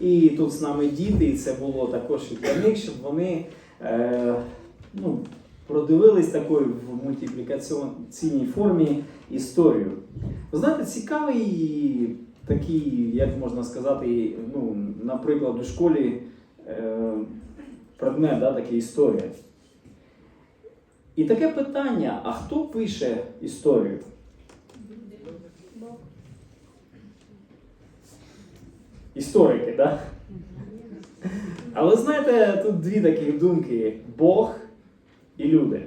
І тут з нами діти, і це було також і для них, щоб вони е, ну, продивились такою в мультиплікаційній формі історію. Ви знаєте, цікавий такий, як можна сказати, ну, наприклад, у школі е, предмет, да, такий історія. І таке питання: а хто пише історію? Історики? Да? Але знаєте, тут дві такі думки: Бог і люди.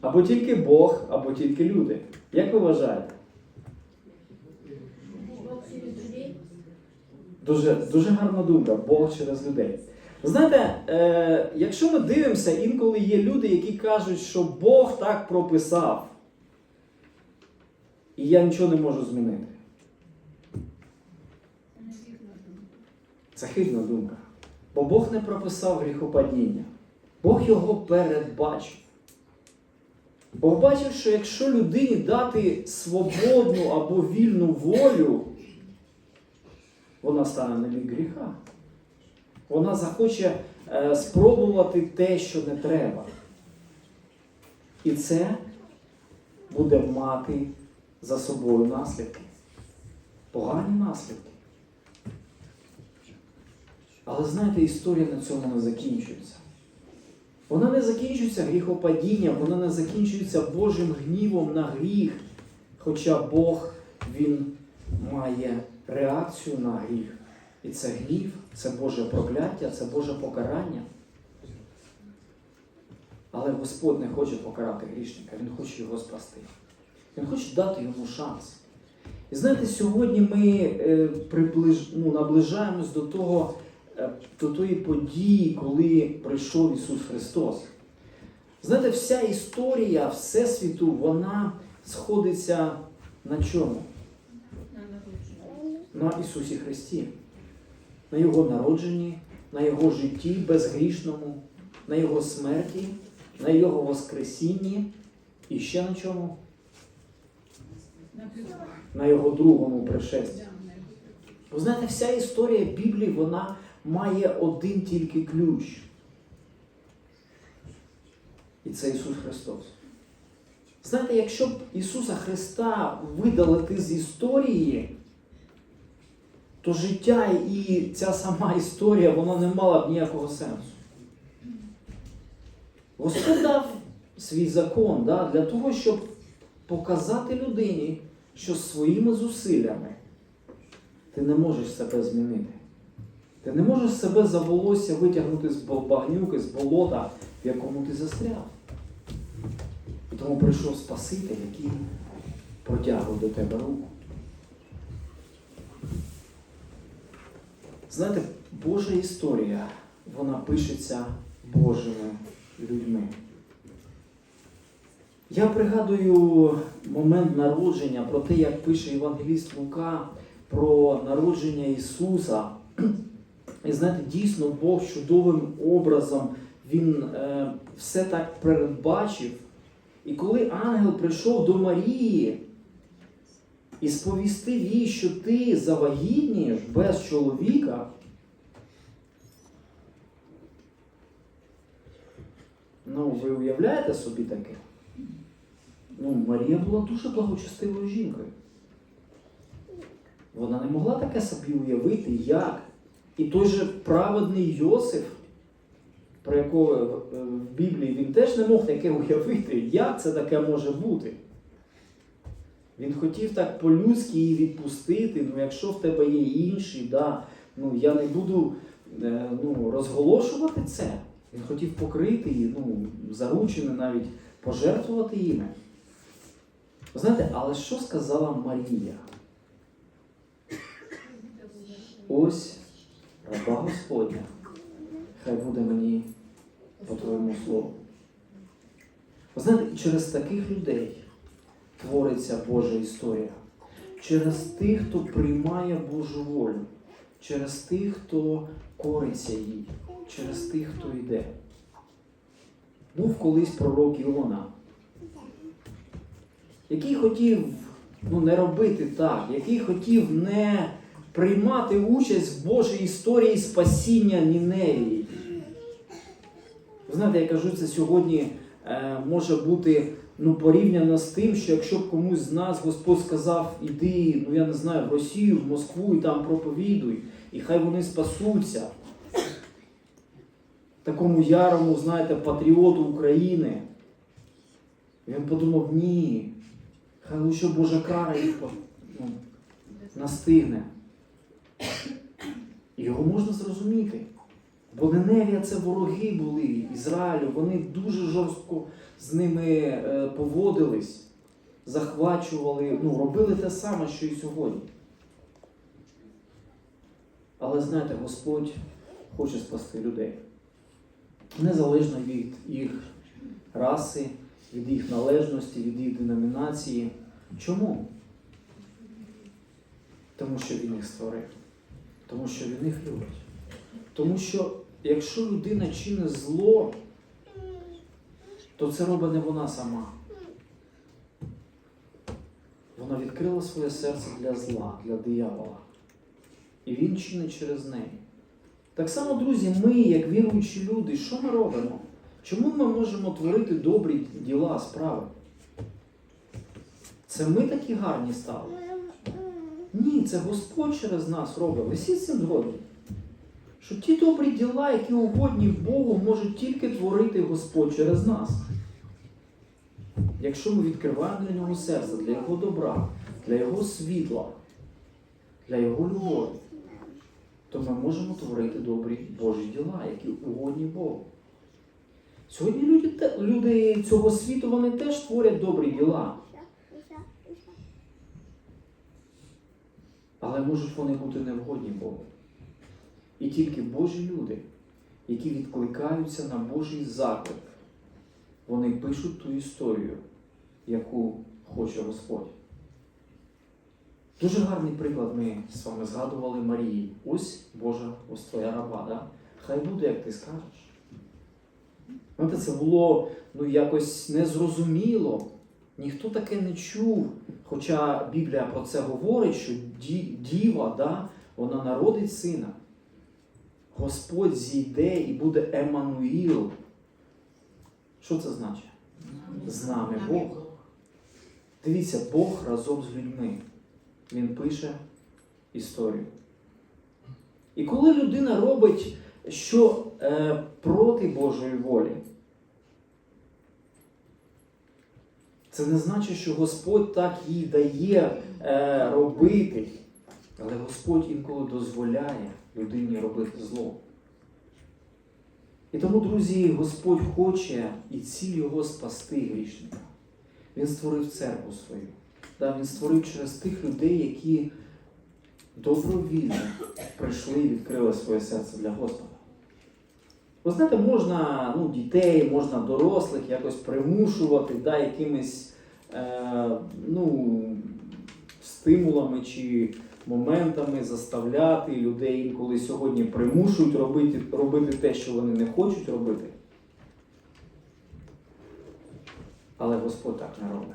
Або тільки Бог, або тільки люди. Як ви вважаєте? Дуже, дуже гарна думка, Бог через людей. Знаєте, е, якщо ми дивимося, інколи є люди, які кажуть, що Бог так прописав, і я нічого не можу змінити. Це хибна думка. Бо Бог не прописав гріхопадіння. Бог його передбачив. Бог бачив, що якщо людині дати свободну або вільну волю, вона стане на бік гріха. Вона захоче е, спробувати те, що не треба. І це буде мати за собою наслідки. Погані наслідки. Але знаєте, історія на цьому не закінчується. Вона не закінчується гріхопадінням, вона не закінчується Божим гнівом на гріх. Хоча Бог Він має реакцію на гріх. І це гнів, це Боже прокляття, це Боже покарання. Але Господь не хоче покарати грішника, Він хоче його спасти. Він хоче дати йому шанс. І знаєте, сьогодні ми е, приближ, ну, наближаємось до того, е, до тої події, коли прийшов Ісус Христос. Знаєте, вся історія Всесвіту, вона сходиться на чому? На Ісусі Христі, на Його народженні, на Його житті безгрішному, на Його смерті, на Його Воскресінні і ще на чому? На Його другому пришесті. Ви знаєте, вся історія Біблії вона має один тільки ключ. І це Ісус Христос. Знаєте, якщо б Ісуса Христа видалити з історії, то життя і ця сама історія вона не мала б ніякого сенсу. Господь дав свій закон да, для того, щоб показати людині, що своїми зусиллями ти не можеш себе змінити. Ти не можеш себе за волосся витягнути з багнюки, з болота, в якому ти застряв. І тому прийшов Спаситель, який протягує до тебе руку. Знаєте, Божа історія, вона пишеться Божими людьми. Я пригадую момент народження про те, як пише Євангеліст Лука про народження Ісуса. І знаєте, дійсно Бог чудовим образом Він е, все так передбачив. І коли ангел прийшов до Марії і сповістив їй, що ти завагітнієш без чоловіка, ну, ви уявляєте собі таке? Ну, Марія була дуже благочестивою жінкою. Вона не могла таке собі уявити, як. І той же праведний Йосиф, про якого в- в Біблії він теж не мог таке уявити, як це таке може бути. Він хотів так по-людськи її відпустити, ну якщо в тебе є інші, да, ну я не буду е, ну, розголошувати це. Він хотів покрити її, ну, заручені навіть пожертвувати їми. Знаєте, але що сказала Марія? Ось раба Господня, хай буде мені по твоєму слову. Ви знаєте, через таких людей твориться Божа історія. Через тих, хто приймає Божу волю, через тих, хто кориться їй, через тих, хто йде. Був колись пророк Іона, який хотів ну, не робити так, який хотів не приймати участь в Божій історії спасіння Ніневії. Ви знаєте, я кажу, це сьогодні е, може бути ну, порівняно з тим, що якщо б комусь з нас Господь сказав, іди, ну я не знаю, в Росію, в Москву і там проповідуй, і хай вони спасуться. Такому ярому, знаєте, патріоту України. Він подумав, ні, хай лише Божа кара їх ну, настигне. Його можна зрозуміти. Бо Ниневія це вороги були Ізраїлю, вони дуже жорстко з ними е, поводились, захвачували, ну, робили те саме, що і сьогодні. Але знаєте, Господь хоче спасти людей. Незалежно від їх раси, від їх належності, від їх деномінації. Чому? Тому що він їх створив. Тому що він їх любить. Тому що якщо людина чинить зло, то це робить не вона сама. Вона відкрила своє серце для зла, для диявола. І він чинить через неї. Так само, друзі, ми, як віруючі люди, що ми робимо? Чому ми можемо творити добрі діла, справи? Це ми такі гарні стали? Ні, це Господь через нас робить. Ви всі з цим згодні? Що ті добрі діла, які угодні Богу, можуть тільки творити Господь через нас. Якщо ми відкриваємо для нього серце, для Його добра, для Його світла, для Його любові, то ми можемо творити добрі Божі діла, які угодні Богу. Сьогодні люди, люди цього світу вони теж творять добрі діла. Але можуть вони бути невгодні Богу. І тільки Божі люди, які відкликаються на Божий заклик, вони пишуть ту історію, яку хоче Господь. Дуже гарний приклад ми з вами згадували Марії. Ось Божа, ось твоя раба, да? хай буде, як ти скажеш. Знаєте, це було ну, якось незрозуміло. Ніхто таке не чув. Хоча Біблія про це говорить, що діва, да, вона народить сина. Господь зійде і буде Еммануїл. Що це значить? З нами Бог. Дивіться, Бог разом з людьми. Він пише історію. І коли людина робить що е, проти Божої волі, це не значить, що Господь так їй дає е, робити. Але Господь інколи дозволяє людині робити зло. І тому, друзі, Господь хоче і ціль його спасти грішника. Він створив церкву свою. Да, він створив через тих людей, які добровільно прийшли і відкрили своє серце для Господа. Ви знаєте, можна ну, дітей, можна дорослих якось примушувати да, якимись е, ну, стимулами чи моментами заставляти людей інколи сьогодні примушують робити, робити те, що вони не хочуть робити. Але Господь так не робить.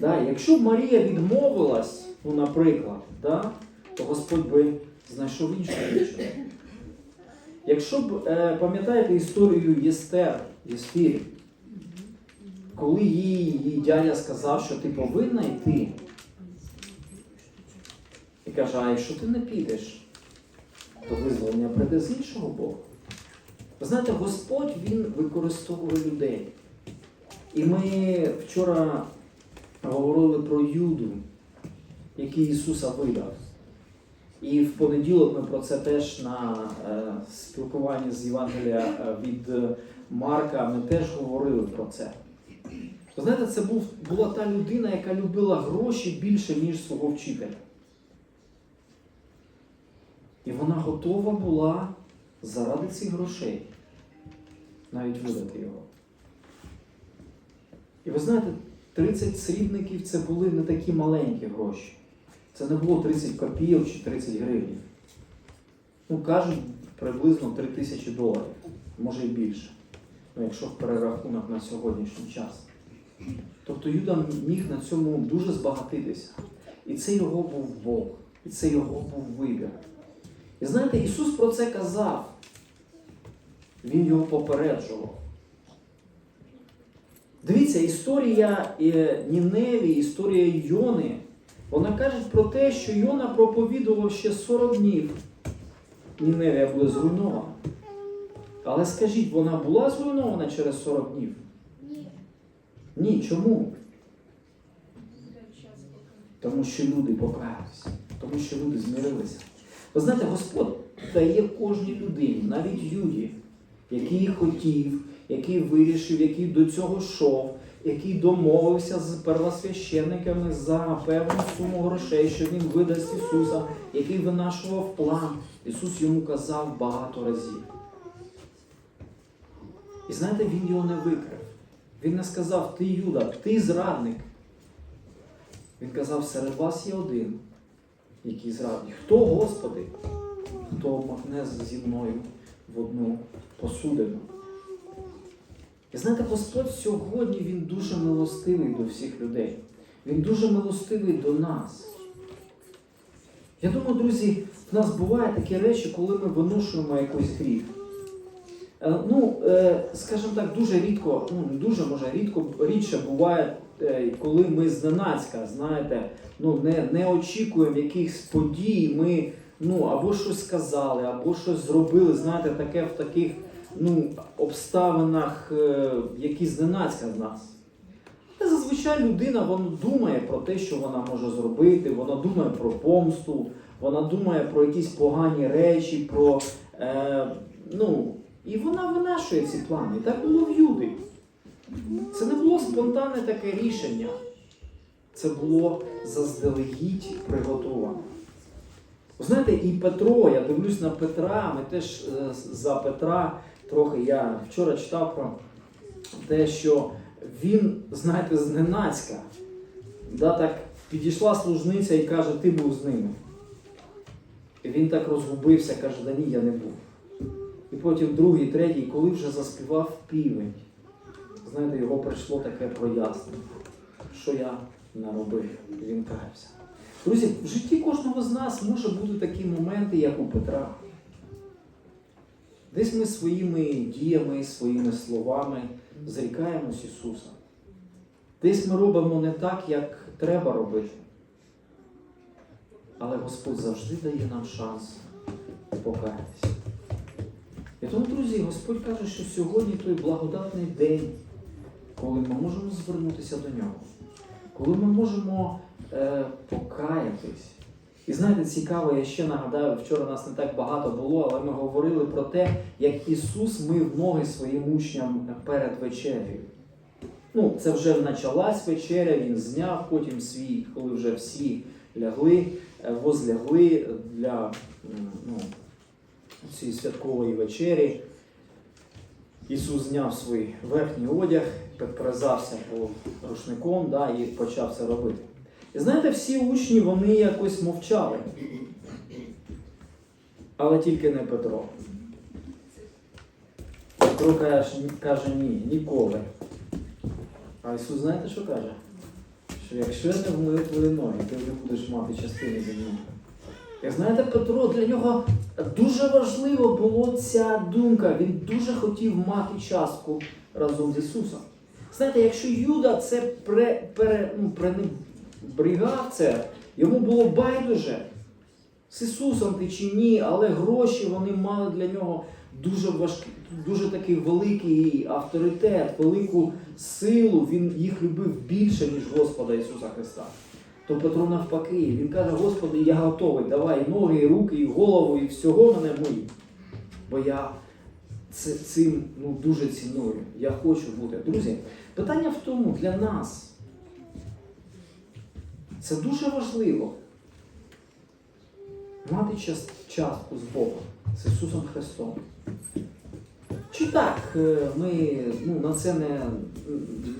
Да, якщо б Марія відмовилась, ну, наприклад, да, то Господь би знайшов іншу причину. Якщо б, е, пам'ятаєте історію Єстер, Єстирі, коли їй, її дядя сказав, що ти повинна йти, і каже, а якщо ти не підеш, то визволення прийде з іншого боку. Ви знаєте, Господь Він використовує людей. І ми вчора говорили про Юду, який Ісуса видав. І в понеділок ми про це теж на е, спілкуванні з Євангелія е, від е, Марка ми теж говорили про це. Ви знаєте, це був, була та людина, яка любила гроші більше, ніж свого вчителя. І вона готова була заради цих грошей навіть видати його. І ви знаєте, 30 срібників це були не такі маленькі гроші. Це не було 30 копійок чи 30 гривень. Ну, кажуть, приблизно 3 тисячі доларів, може і більше. Ну, якщо в перерахунок на сьогоднішній час. Тобто Юда міг на цьому дуже збагатитися. І це його був Бог, і це його був вибір. І знаєте, Ісус про це казав. Він його попереджував. Дивіться, історія е, Ніневі, історія Йони, вона каже про те, що Йона проповідував ще 40 днів. Ніневія буде зруйнована. Але скажіть, вона була зруйнована через 40 днів? Ні. Ні, чому? Тому що люди покаялися, тому що люди змирилися. Ви знаєте, Господь дає кожній людині, навіть Юді, який хотів, який вирішив, який до цього йшов, який домовився з первосвященниками за певну суму грошей, що він видасть Ісуса, який винашував план. Ісус йому казав багато разів. І знаєте, він його не викрив. Він не сказав, ти Юда, ти зрадник. Він казав, серед вас є один, який зрадник. Хто, Господи? Хто махне зі мною в одну посудину? І знаєте, Господь сьогодні Він дуже милостивий до всіх людей. Він дуже милостивий до нас. Я думаю, друзі, в нас бувають такі речі, коли ми виношуємо якийсь гріх. Е, Ну, е, скажімо так, дуже рідко, ну не дуже, може, рідко, рідше буває, е, коли ми зненацька, знаєте, ну не, не очікуємо якихось подій, ми ну, або щось сказали, або щось зробили, знаєте, таке в таких ну, обставинах, е, які зненацька з нас. Та зазвичай людина вона думає про те, що вона може зробити, вона думає про помсту, вона думає про якісь погані речі, про. Е, ну, і вона винашує ці плани. Так було в Юди. Це не було спонтанне таке рішення. Це було заздалегідь приготоване. Знаєте, і Петро, я дивлюсь на Петра, ми теж е, за Петра трохи я вчора читав про те, що він, знаєте, зненацька. Да, так підійшла служниця і каже, ти був з ними. І він так розгубився, каже, да ні, я не був. І потім другий, третій, коли вже заспівав півень, знаєте, його прийшло таке прояснення, що я наробив. Він каявся. Друзі, в житті кожного з нас може бути такі моменти, як у Петра. Десь ми своїми діями, своїми словами зрікаємось Ісуса. Десь ми робимо не так, як треба робити. Але Господь завжди дає нам шанс покаятися. І тому, друзі, Господь каже, що сьогодні той благодатний день, коли ми можемо звернутися до нього, коли ми можемо е, покаятись. І знаєте, цікаво, я ще нагадаю, вчора нас не так багато було, але ми говорили про те, як Ісус мив ноги своїм учням перед вечерею. Ну, це вже почалась вечеря, він зняв потім свій, коли вже всі лягли, е, возлягли для ну, цієї святкової вечері. Ісус зняв свій верхній одяг, підперезався по рушником да, і почав це робити. І знаєте, всі учні вони якось мовчали. Але тільки не Петро. Петро каже, каже ні, ніколи. А Ісус знаєте, що каже? Що якщо я не вмию твої ноги, ти вже будеш мати частини мною. Як знаєте, Петро, для нього дуже важливо було ця думка. Він дуже хотів мати частку разом з Ісусом. Знаєте, якщо Юда це пре, пере, ну, пренебрігав це, йому було байдуже з Ісусом ти чи ні, але гроші вони мали для нього дуже важкий, дуже такий великий авторитет, велику силу. Він їх любив більше, ніж Господа Ісуса Христа. То Петро навпаки, він каже, Господи, я готовий, давай і ноги, і руки, і голову, і всього мене мої. Бо я цим ну, дуже ціную. Я хочу бути. Друзі, питання в тому для нас. Це дуже важливо. Мати час- частку з Богом, з Ісусом Христом. Чи так е, ми ну, на це не,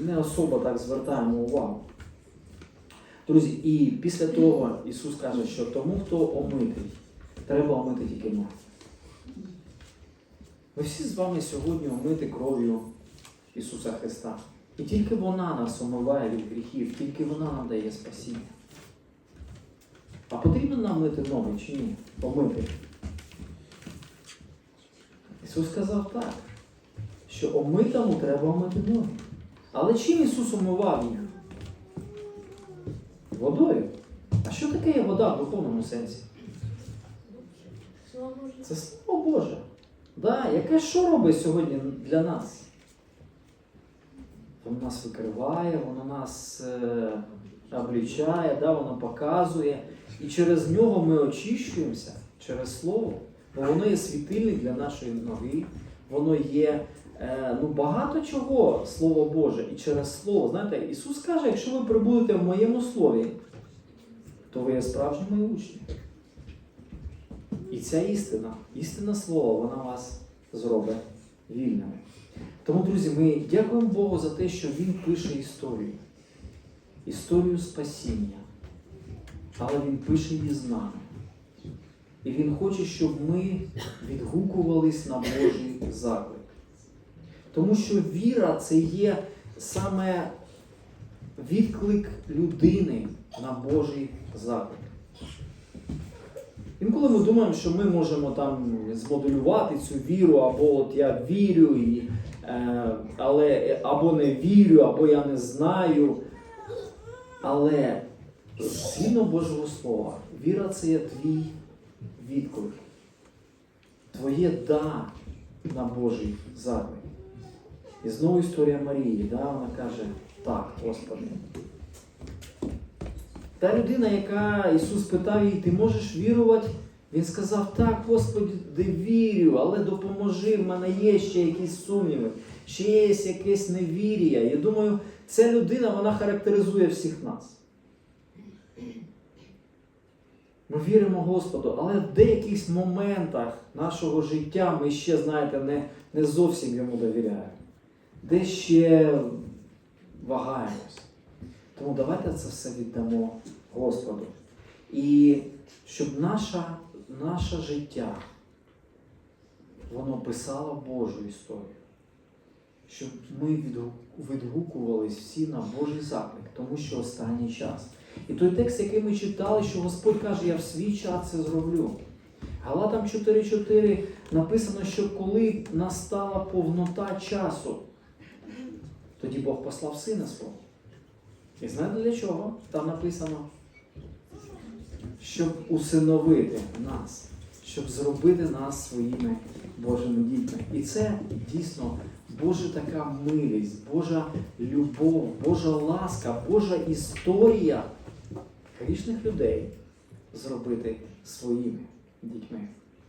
не особо так звертаємо увагу? Друзі, і після того Ісус каже, що тому, хто омитий, треба омити тільки ноги. Ми всі з вами сьогодні омити кров'ю Ісуса Христа. І тільки вона нас омиває від гріхів, тільки вона нам дає спасіння. А потрібно нам мити ноги чи ні? Помити. Ісус сказав так, що омитому треба омити ноги. Але чим Ісус омивав їх? Водою. А що таке є вода в духовному сенсі? Це слово Боже. Да, яке що робить сьогодні для нас? Воно нас викриває, воно нас е, облічає, да, воно показує. І через нього ми очищуємося, через слово. Бо воно є світильник для нашої ноги, воно є е, ну, багато чого, Слово Боже. І через Слово, знаєте, Ісус каже, якщо ви прибудете в моєму слові, то ви є справжні мої учні. І ця істина, істина слова, вона вас зробить вільними. Тому, друзі, ми дякуємо Богу за те, що Він пише історію. Історію спасіння. Але Він пише її з нами. І Він хоче, щоб ми відгукувались на Божий заклик. Тому що віра це є саме відклик людини на Божий заклик. Інколи ми думаємо, що ми можемо там змоделювати цю віру, або от я вірю, і, е, але, або не вірю, або я не знаю. Але згідно Божого Слова, віра це є твій відклик. Твоє да на Божий заклик. І знову історія Марії, да, вона каже, так, Господи. Та людина, яка Ісус питав її, ти можеш вірувати? Він сказав, так, Господи, вірю, але допоможи, в мене є ще якісь сумніви, ще є якесь невір'я. Я думаю, ця людина вона характеризує всіх нас. Ми віримо Господу, але в деяких моментах нашого життя ми ще, знаєте, не, не зовсім йому довіряємо. Де ще вагаємось. Тому давайте це все віддамо Господу. І щоб наша, наше життя воно писало Божу історію. Щоб ми відгу- відгукувались всі на Божий заклик, тому що останній час. І той текст, який ми читали, що Господь каже, я в свій час це зроблю. Галатам 4.4 написано, що коли настала повнота часу, тоді Бог послав сина свого. І знаєте для чого? Там написано, щоб усиновити нас, щоб зробити нас своїми Божими дітьми. І це дійсно Божа така милість, Божа любов, Божа ласка, Божа історія грішних людей зробити своїми дітьми.